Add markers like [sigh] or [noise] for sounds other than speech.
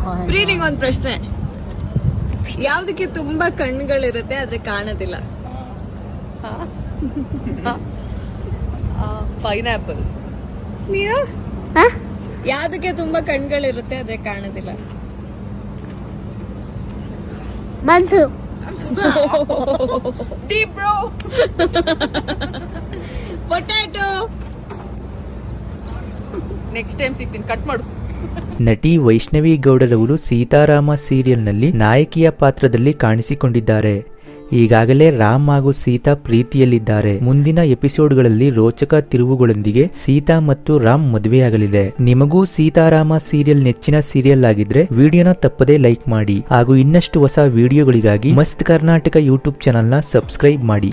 Pre ಒಂದ್ ಪ್ರಶ್ನೆ. ಯಾವ್ದಕ್ಕೆ ತುಂಬಾ ಕಣ್ಗಳಿರುತ್ತೆ ಆದ್ರೆ ಕಾಣೋದಿಲ್ಲ? ಪೈನಾಪಲ್ [laughs] ಹ? ಯಾವ್ದಕ್ಕೆ ತುಂಬಾ ಕಣ್ಗಳಿರುತ್ತೆ ಆದ್ರೆ ಕಾಣೋದಿಲ್ಲ? ಮನ್ಸು. ಪೊಟ್ಯಾಟೊ ನೆಕ್ಸ್ಟ್ ಟೈಮ್ ಸಿಗ್ತೀನಿ. ಕಟ್ ಮಾಡು. ನಟಿ ವೈಷ್ಣವಿ ಗೌಡರವರು ಸೀತಾರಾಮ ಸೀರಿಯಲ್ನಲ್ಲಿ ನಾಯಕಿಯ ಪಾತ್ರದಲ್ಲಿ ಕಾಣಿಸಿಕೊಂಡಿದ್ದಾರೆ. ಈಗಾಗಲೇ ರಾಮ್ ಹಾಗೂ ಸೀತಾ ಪ್ರೀತಿಯಲ್ಲಿದ್ದಾರೆ. ಮುಂದಿನ ಎಪಿಸೋಡ್ಗಳಲ್ಲಿ ರೋಚಕ ತಿರುವುಗಳೊಂದಿಗೆ ಸೀತಾ ಮತ್ತು ರಾಮ್ ಮದುವೆಯಾಗಲಿದೆ. ನಿಮಗೂ ಸೀತಾರಾಮ ಸೀರಿಯಲ್ ನೆಚ್ಚಿನ ಸೀರಿಯಲ್ ಆಗಿದ್ರೆ ವಿಡಿಯೋನ ತಪ್ಪದೇ ಲೈಕ್ ಮಾಡಿ ಹಾಗೂ ಇನ್ನಷ್ಟು ಹೊಸ ವಿಡಿಯೋಗಳಿಗಾಗಿ ಮಸ್ತ್ ಕರ್ನಾಟಕ ಯೂಟ್ಯೂಬ್ ಚಾನಲ್ನ ಸಬ್ಸ್ಕ್ರೈಬ್ ಮಾಡಿ.